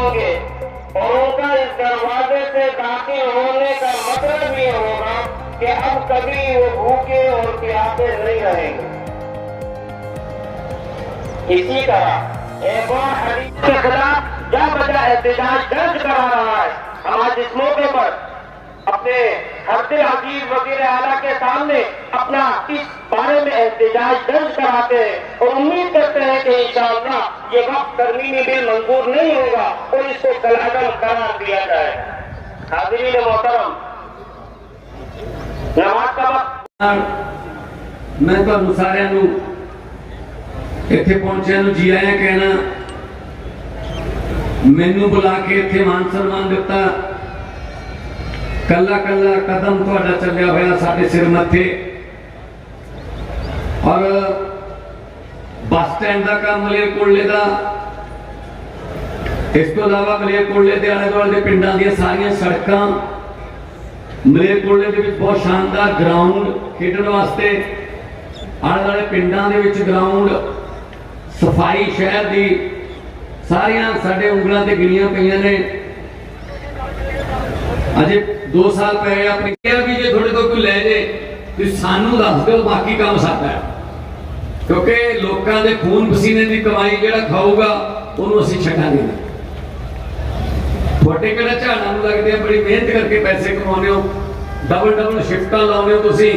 होंगे और उनका इस दरवाजे से दाखिल होने का मतलब ये होगा कि अब कभी वो भूखे और प्यासे नहीं रहेंगे इसी तरह एक और हदीस के खिलाफ जा बजा एहतजाज दर्ज करा रहा है हम आज इस मौके पर अपने हरदे अजीज वजीर आला के सामने अपना इस बारे में एहतजाज दर्ज कराते हैं और उम्मीद करते हैं कि इंशाअल्लाह ये वक्त तरमीमी बिल मंजूर नहीं होगा और इसको कलादम करार दिया जाए हाजिरी मोहतरम नमाज का वक्त ਨਾਲ ਮੈਂ ਤੁਹਾਨੂੰ ਸਾਰਿਆਂ ਨੂੰ ਇੱਥੇ ਪਹੁੰਚਿਆਂ ਨੂੰ ਜੀ ਆਇਆਂ ਕਹਿਣਾ ਮੈਨੂੰ ਬੁਲਾ ਕੇ ਇੱਥੇ ਮਾਨ ਸਨਮਾਨ ਦਿੱਤਾ ਕੱਲਾ ਕੱਲਾ ਕਦਮ ਤੁਹਾਡਾ ਚੱਲਿਆ ਹੋਇਆ ਸਾਡੇ ਸਿਰ ਮੱਥੇ। ਔਰ ਬੱਸ ਸਟੈਂਡ ਦਾ ਕੰਮ ਮਲੇਰਕੋਟਲੇ ਦਾ। ਇਸ ਤੋਂ ਇਲਾਵਾ ਮਲੇਰਕੋਟਲੇ ਦੇ ਆਲੇ ਦੁਆਲੇ ਦੇ ਪਿੰਡਾਂ ਦੀਆਂ ਸਾਰੀਆਂ ਸੜਕਾਂ ਮਲੇਰਕੋਟਲੇ ਦੇ ਵਿੱਚ ਬਹੁਤ ਸ਼ਾਨਦਾਰ ਗਰਾਊਂਡ ਖੇਡਣ ਵਾਸਤੇ। ਆਲੇ ਦੁਆਲੇ ਪਿੰਡਾਂ ਦੇ ਵਿੱਚ ਗਰਾਊਂਡ ਸਫ਼ਾਈ ਸ਼ਹਿਰ ਦੀ ਸਾਰੀਆਂ ਸਾਡੇ ਉਂਗਲਾਂ ਤੇ ਗਿਣੀਆਂ ਪਈਆਂ ਨੇ। ਅਜੇ 2 ਸਾਲ ਪਏ ਆਪਣੀ ਕਿਹਾ ਵੀ ਜੇ ਤੁਹਾਡੇ ਤੋਂ ਕੋਈ ਲੈ ਜੇ ਤੁਸੀਂ ਸਾਨੂੰ ਦੱਸ ਦਿਓ ਬਾਕੀ ਕੰਮ ਸਾਡਾ ਹੈ। ਕਿਉਂਕਿ ਲੋਕਾਂ ਦੇ ਖੂਨ ਪਸੀਨੇ ਦੀ ਕਮਾਈ ਜਿਹੜਾ ਖਾਊਗਾ ਉਹਨੂੰ ਅਸੀਂ ਛੱਡਾਂਗੇ ਨਹੀਂ ਤੁਹਾਡੇ ਕਿਹੜਾ ਝਾੜਾਂ ਨੂੰ ਲੱਗਦੇ ਆ ਬੜੀ ਮਿਹਨਤ ਕਰਕੇ ਪੈਸੇ ਕਮਾਉਂਦੇ ਹੋ ਡਬਲ ਡਬਲ ਸ਼ਿਫਟਾਂ ਲਾਉਂਦੇ ਹੋ ਤੁਸੀਂ।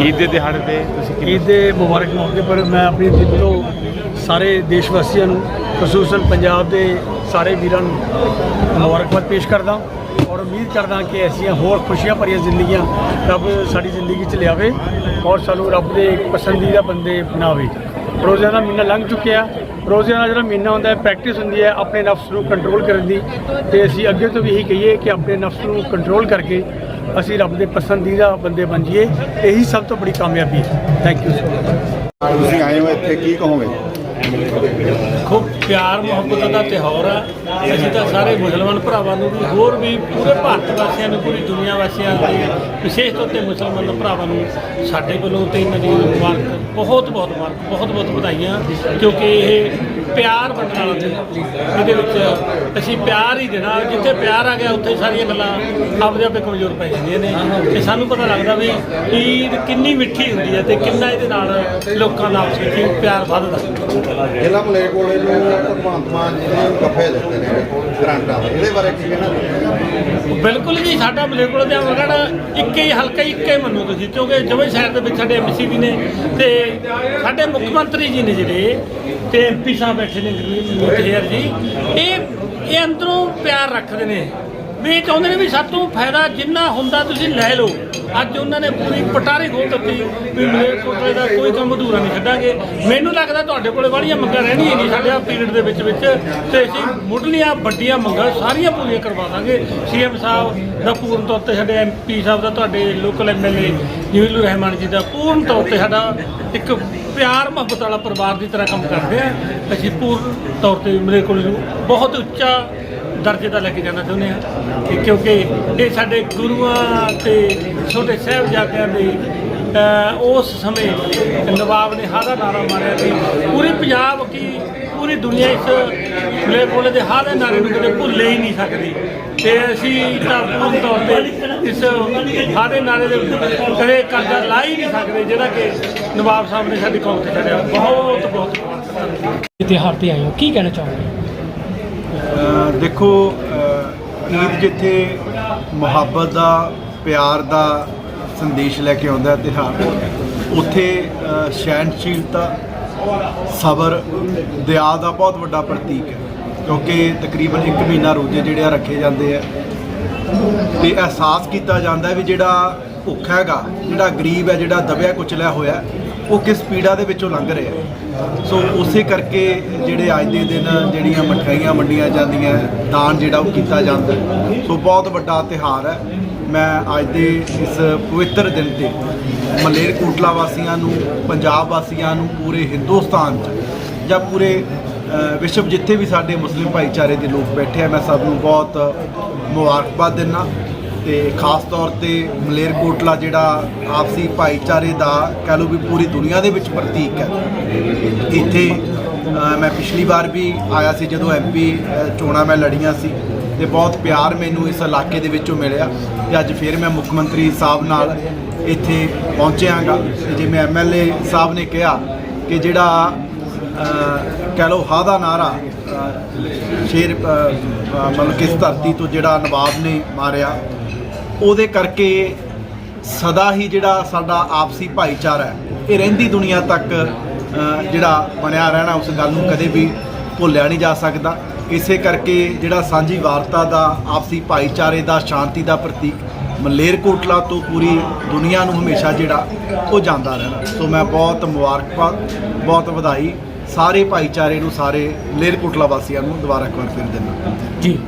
ਈਦ ਦੇ ਦਿਹਾੜੇ ਤੇ ਤੁਸੀਂ ਈਦ ਦੇ ਮੁਬਾਰਕ ਮੌਕੇ ਪਰ ਮੈਂ ਆਪਣੀ ਦਿਲ ਤੋਂ ਸਾਰੇ ਦੇਸ਼ ਵਾਸੀਆਂ ਨੂੰ ਖਸੂਸਨ ਪੰਜਾਬ ਦੇ ਸਾਰੇ ਵੀਰਾਂ ਨੂੰ ਮੁਬਾਰਕਬਾਦ ਪੇਸ਼ ਕਰਦਾ ਔਰ ਉਮੀਦ ਕਰਦਾ ਕਿ ਐਸੀਆਂ ਹੋਰ ਖੁਸ਼ੀਆਂ ਭਰੀਆਂ ਜ਼ਿੰਦਗੀਆਂ ਰੱਬ ਸਾਡੀ ਜ਼ਿੰਦਗੀ 'ਚ ਲਿਆਵੇ ਔਰ ਸਾਨੂੰ ਰੱਬ ਦੇ ਪਸੰਦੀਦਾ ਬੰਦੇ ਬਣਾਵੇ। ਰੋਜ਼ੇ ਦਾ ਮਹੀਨਾ ਲੰਘ ਚੁੱਕਿਆ। ਰੋਜ਼ੇ ਦਾ ਜਿਹੜਾ ਮਹੀਨਾ ਹੁੰਦਾ ਹੈ ਪ੍ਰੈਕਟਿਸ ਹੁੰਦੀ ਹੈ ਆਪਣੇ ਨਫਸ ਨੂੰ ਕੰਟਰੋਲ ਕਰਨ ਦੀ। ਤੇ ਅਸੀਂ ਅੱਗੇ ਤੋਂ ਵੀ ਇਹੀ ਕਹੀਏ ਕਿ ਆਪਣੇ ਨਫਸ ਨੂੰ ਕੰਟਰੋਲ ਕਰਕੇ ਅਸੀਂ ਰੱਬ ਦੇ ਪਸੰਦੀਦਾ ਬੰਦੇ ਬਣ ਜਾਈਏ। ਇਹੀ ਸਭ ਤੋਂ ਬੜੀ ਕਾਮਯਾਬੀ ਹੈ। ਥੈਂਕ ਯੂ ਤੁਸੀਂ ਆਏ ਹੋ ਇੱਥੇ, ਕੀ ਕਹੋਗੇ? ਖੂਬ ਪਿਆਰ, ਮੁਹੱਬਤ ਦਾ ਤਿਉਹਾਰ ਆ। ਅਸੀਂ ਤਾਂ ਸਾਰੇ ਮੁਸਲਮਾਨ ਭਰਾਵਾਂ ਨੂੰ ਵੀ, ਹੋਰ ਵੀ ਪੂਰੇ ਭਾਰਤ ਵਾਸੀਆਂ ਨੂੰ, ਪੂਰੀ ਦੁਨੀਆ ਵਾਸੀਆਂ ਨੂੰ ਵਿਸ਼ੇਸ਼ ਤੌਰ ਤੇ ਮੁਸਲਮਾਨ ਭਰਾਵਾਂ ਨੂੰ ਸਾਡੇ ਵੱਲੋਂ ਤੇ ਇਹਨਾਂ ਦੀ ਮੁਬਾਰਕ, ਬਹੁਤ ਬਹੁਤ ਮੁਬਾਰਕ, ਬਹੁਤ ਬਹੁਤ ਵਧਾਈਆਂ। ਕਿਉਂਕਿ ਇਹ ਪਿਆਰ ਵੰਡਣ ਵਾਲਾ ਦਿਨ ਇਹਦੇ ਵਿੱਚ ਅਸੀਂ ਪਿਆਰ ਹੀ ਦੇਣਾ। ਜਿੱਥੇ ਪਿਆਰ ਆ ਗਿਆ, ਉੱਥੇ ਸਾਰੀਆਂ ਗੱਲਾਂ ਆਪਦੇ ਆਪੇ ਕਮਜ਼ੋਰ ਪੈ ਜਾਂਦੀਆਂ ਨੇ। ਤੇ ਸਾਨੂੰ ਪਤਾ ਲੱਗਦਾ ਵੀ ਈਦ ਕਿੰਨੀ ਮਿੱਠੀ ਹੁੰਦੀ ਹੈ ਤੇ ਕਿੰਨਾ ਇਹਦੇ ਨਾਲ ਲੋਕਾਂ ਦਾ ਆਪਸ ਵਿੱਚ ਪਿਆਰ ਵੱਧਦਾ। ਜ਼ਿਲ੍ਹਾ ਮਲੇਰਕੋਟਲੇ ਭਗਵੰਤ ਮਾਨ ਜੀ ਨੇ ਗੱਫੇ ਦਿੱਤੇ ਨੇ ਗ੍ਰਾਂਟਾਂ ਦੇ। ਇਹਦੇ ਬਾਰੇ ਕੀ ਕਹਿਣਾ ਬਿਲਕੁਲ ਜੀ, ਸਾਡਾ ਮਲੇਰਕੋਟਲਾ ਦੇ ਅਮਰਗੜ ਇੱਕੇ ਹੀ, ਹਲਕਾ ਇੱਕੇ ਮੰਨੋ ਤੁਸੀਂ, ਕਿਉਂਕਿ ਜਵੇਂ ਸ਼ਹਿਰ ਦੇ ਵਿੱਚ ਸਾਡੇ ਐਮਸੀ ਵੀ ਨੇ ਤੇ ਸਾਡੇ ਮੁੱਖ ਮੰਤਰੀ ਜੀ ਨੇ ਜਿਹੜੇ, ਤੇ ਐਮਪੀ ਸਾਹਿਬ ਬੈਠੇ ਨੇ ਮੁਖੇਰ ਜੀ, ਇਹ ਇਹ ਅੰਦਰੋਂ ਪਿਆਰ ਰੱਖਦੇ ਨੇ। ਵੀ ਇਹ ਚਾਹੁੰਦੇ ਨੇ ਵੀ ਸਾਤੋਂ ਫਾਇਦਾ ਜਿੰਨਾ ਹੁੰਦਾ ਤੁਸੀਂ ਲੈ ਲਓ। ਅੱਜ ਉਹਨਾਂ ਨੇ ਪੂਰੀ ਪਟਾਰੀ ਖੋਲ ਦਿੱਤੀ ਵੀ ਮਲੇਰਕੋਟਲੇ ਦਾ ਕੋਈ ਕੰਮ ਅਧੂਰਾ ਨਹੀਂ ਛੱਡਾਂਗੇ। ਮੈਨੂੰ ਲੱਗਦਾ ਤੁਹਾਡੇ ਕੋਲੇ ਵਾਲੀਆਂ ਮੰਗਾਂ ਰਹਿਣੀਆਂ ਨਹੀਂ ਸਾਡੇ ਆ ਪੀਰੀਅਡ ਦੇ ਵਿੱਚ ਵਿੱਚ। ਤੇ ਅਸੀਂ ਮੁੱਢਲੀਆਂ ਵੱਡੀਆਂ ਮੰਗਾਂ ਸਾਰੀਆਂ ਪੂਰੀਆਂ ਕਰਵਾ ਦਾਂਗੇ। ਸੀਐਮ ਸਾਹਿਬ ਦਾ ਪੂਰਨ ਤੌਰ ਤੇ ਸਾਡੇ ਐਮਪੀ ਸਾਹਿਬ ਦਾ, ਤੁਹਾਡੇ ਲੋਕਲ ਐਮਐਲਏ ਜਮੀਲੁਰ ਰਹਿਮਾਨ ਜੀ ਦਾ ਪੂਰਨ ਤੌਰ ਤੇ ਸਾਡਾ ਇੱਕ ਪਿਆਰ ਮੁਹੱਬਤ ਵਾਲਾ ਪਰਿਵਾਰ ਦੀ ਤਰ੍ਹਾਂ ਕੰਮ ਕਰਦੇ ਆ। ਅਸੀਂ ਪੂਰਨ ਤੌਰ ਤੇ ਮਲੇਰਕੋਟਲੇ ਨੂੰ ਬਹੁਤ ਉੱਚਾ ਦਰਜੇ ਦਾ ਲੈ ਕੇ ਜਾਣਾ ਚਾਹੁੰਦੇ ਹਾਂ ਕਿ ਕਿਉਂਕਿ ਇਹ ਸਾਡੇ ਗੁਰੂਆਂ ਤੇ ਛੋਟੇ ਸਾਹਿਬਜ਼ਾਦਿਆਂ ਦੇ ਉਸ ਸਮੇਂ ਨਵਾਬ ਨੇ ਹਾਦਾ ਨਾਰਾ ਮਾਰਿਆ ਸੀ। ਪੂਰੇ ਪੰਜਾਬ ਕੀ ਪੂਰੀ ਦੁਨੀਆ ਇਸ ਮਲੇਰਕੋਟਲੇ ਦੇ ਹਾਦੇ ਨਾਰੇ ਨੂੰ ਕਦੇ ਭੁੱਲ ਹੀ ਨਹੀਂ ਸਕਦੀ। ਤੇ ਅਸੀਂ ਤਾਂ ਪੂਰਨ ਤੌਰ ਤੇ ਇਸ ਹਾਦੇ ਨਾਰੇ ਦੇ ਕਦੇ ਕਰਜ਼ਾ ਲਾ ਹੀ ਨਹੀਂ ਸਕਦੇ, ਜਿਹੜਾ ਕਿ ਨਵਾਬ ਸਾਹਿਬ ਨੇ ਸਾਡੀ ਕੌਮ ਤੇ ਚੜਿਆ ਬਹੁਤ ਬਹੁਤ ਇਤਿਹਾਸ ਤੇ ਆਏ ਹੋ। ਕੀ ਕਹਿਣਾ ਚਾਹੋਗੇ? ਦੇਖੋ ਈਦ ਜਿੱਥੇ ਮੁਹੱਬਤ ਦਾ ਪਿਆਰ ਦਾ ਸੰਦੇਸ਼ ਲੈ ਕੇ ਆਉਂਦਾ ਹੈ ਤਿਉਹਾਰ ਉੱਥੇ ਅ, ਸਹਿਣਸ਼ੀਲਤਾ ਸਬਰ ਦਇਆ ਦਾ ਬਹੁਤ ਵੱਡਾ ਪ੍ਰਤੀਕ ਹੈ ਕਿਉਂਕਿ ਤਕਰੀਬਨ 1 ਮਹੀਨਾ ਰੋਜ਼ੇ ਜਿਹੜੇ ਆ ਰੱਖੇ ਜਾਂਦੇ ਆ। ਤੇ ਅਹਿਸਾਸ ਕੀਤਾ ਜਾਂਦਾ ਵੀ ਜਿਹੜਾ ਭੁੱਖ ਹੈਗਾ ਜਿਹੜਾ ਗਰੀਬ ਹੈ ਜਿਹੜਾ ਦਬਿਆ ਕੁਚਲਿਆ ਹੋਇਆ ਉਹ ਕਿਸ ਪੀੜਾ ਦੇ ਵਿੱਚੋਂ ਲੰਘ ਰਹੇ ਆ। ਸੋ ਉਸੇ ਕਰਕੇ ਜਿਹੜੇ ਅੱਜ ਦੇ ਦਿਨ ਜਿਹੜੀਆਂ ਮਠਿਆਈਆਂ ਵੰਡੀਆਂ ਜਾਂਦੀਆਂ, ਦਾਨ ਜਿਹੜਾ ਉਹ ਕੀਤਾ ਜਾਂਦਾ। ਸੋ ਬਹੁਤ ਵੱਡਾ ਤਿਹਾਰ ਹੈ। ਮੈਂ ਅੱਜ ਦੇ ਇਸ ਪਵਿੱਤਰ ਦਿਨ ਤੇ ਮਲੇਰਕੋਟਲਾ ਵਾਸੀਆਂ ਨੂੰ, ਪੰਜਾਬ ਵਾਸੀਆਂ ਨੂੰ, ਪੂਰੇ ਹਿੰਦੁਸਤਾਨ 'ਚ ਜਾਂ ਪੂਰੇ ਵਿਸ਼ਵ ਜਿੱਥੇ ਵੀ ਸਾਡੇ ਮੁਸਲਿਮ ਭਾਈਚਾਰੇ ਦੇ ਲੋਕ ਬੈਠੇ ਆ, ਮੈਂ ਸਭ ਨੂੰ ਬਹੁਤ ਮੁਬਾਰਕਬਾਦ ਦਿੰਦਾ। ਤੇ ਖਾਸ ਤੌਰ ਤੇ ਮਲੇਰਕੋਟਲਾ ਜਿਹੜਾ ਆਪਸੀ ਭਾਈਚਾਰੇ ਦਾ ਕਹਿ ਲਓ ਵੀ ਪੂਰੀ ਦੁਨੀਆ ਦੇ ਵਿੱਚ ਪ੍ਰਤੀਕ ਹੈ। ਇੱਥੇ ਮੈਂ ਪਿਛਲੀ ਵਾਰ ਵੀ ਆਇਆ ਸੀ ਜਦੋਂ ਐਮਪੀ ਚੋਣਾਂ ਮੈਂ ਲੜੀਆਂ ਸੀ ਤੇ ਬਹੁਤ ਪਿਆਰ ਮੈਨੂੰ ਇਸ ਇਲਾਕੇ ਦੇ ਵਿੱਚੋਂ ਮਿਲਿਆ ਤੇ ਅੱਜ ਫਿਰ ਮੈਂ ਮੁੱਖ ਮੰਤਰੀ ਸਾਹਿਬ ਨਾਲ ਇੱਥੇ ਪਹੁੰਚਿਆਗਾ। ਤੇ ਜਿਵੇਂ ਐਮਐਲਏ ਸਾਹਿਬ ਨੇ ਕਿਹਾ ਕਿ ਜਿਹੜਾ ਅ, ਕਹਿ ਲਓ ਹਾ ਦਾ ਨਾਰਾ ਸ਼ੇਰ ਮਤਲਬ ਕਿਸ ਧਰਤੀ ਤੋਂ ਜਿਹੜਾ ਨਵਾਬ ਨੇ ਮਾਰਿਆ ਉਹਦੇ ਕਰਕੇ ਸਦਾ ਹੀ ਜਿਹੜਾ ਸਾਡਾ ਆਪਸੀ ਭਾਈਚਾਰਾ ਹੈ, ਇਹ ਰਹਿੰਦੀ ਦੁਨੀਆ ਤੱਕ ਜਿਹੜਾ ਬਣਿਆ ਰਹਿਣਾ, ਉਸ ਗੱਲ ਨੂੰ ਕਦੇ ਵੀ ਭੁੱਲਿਆ ਨਹੀਂ ਜਾ ਸਕਦਾ। ਇਸੇ ਕਰਕੇ ਜਿਹੜਾ ਸਾਂਝੀ ਵਾਰਤਾ ਦਾ, ਆਪਸੀ ਭਾਈਚਾਰੇ ਦਾ, ਸ਼ਾਂਤੀ ਦਾ ਪ੍ਰਤੀਕ ਮਲੇਰਕੋਟਲਾ ਤੋਂ ਪੂਰੀ ਦੁਨੀਆ ਨੂੰ ਹਮੇਸ਼ਾ ਜਿਹੜਾ, ਉਹ ਜਾਂਦਾ ਰਹਿਣਾ। ਸੋ ਮੈਂ ਬਹੁਤ ਮੁਬਾਰਕਬਾਦ, ਬਹੁਤ ਵਧਾਈ ਸਾਰੇ ਭਾਈਚਾਰੇ ਨੂੰ, ਸਾਰੇ ਮਲੇਰਕੋਟਲਾ ਵਾਸੀਆਂ ਨੂੰ, ਦੁਬਾਰਾ ਇੱਕ ਵਾਰ ਫਿਰ ਦਿੰਦਾ। ਜੀ।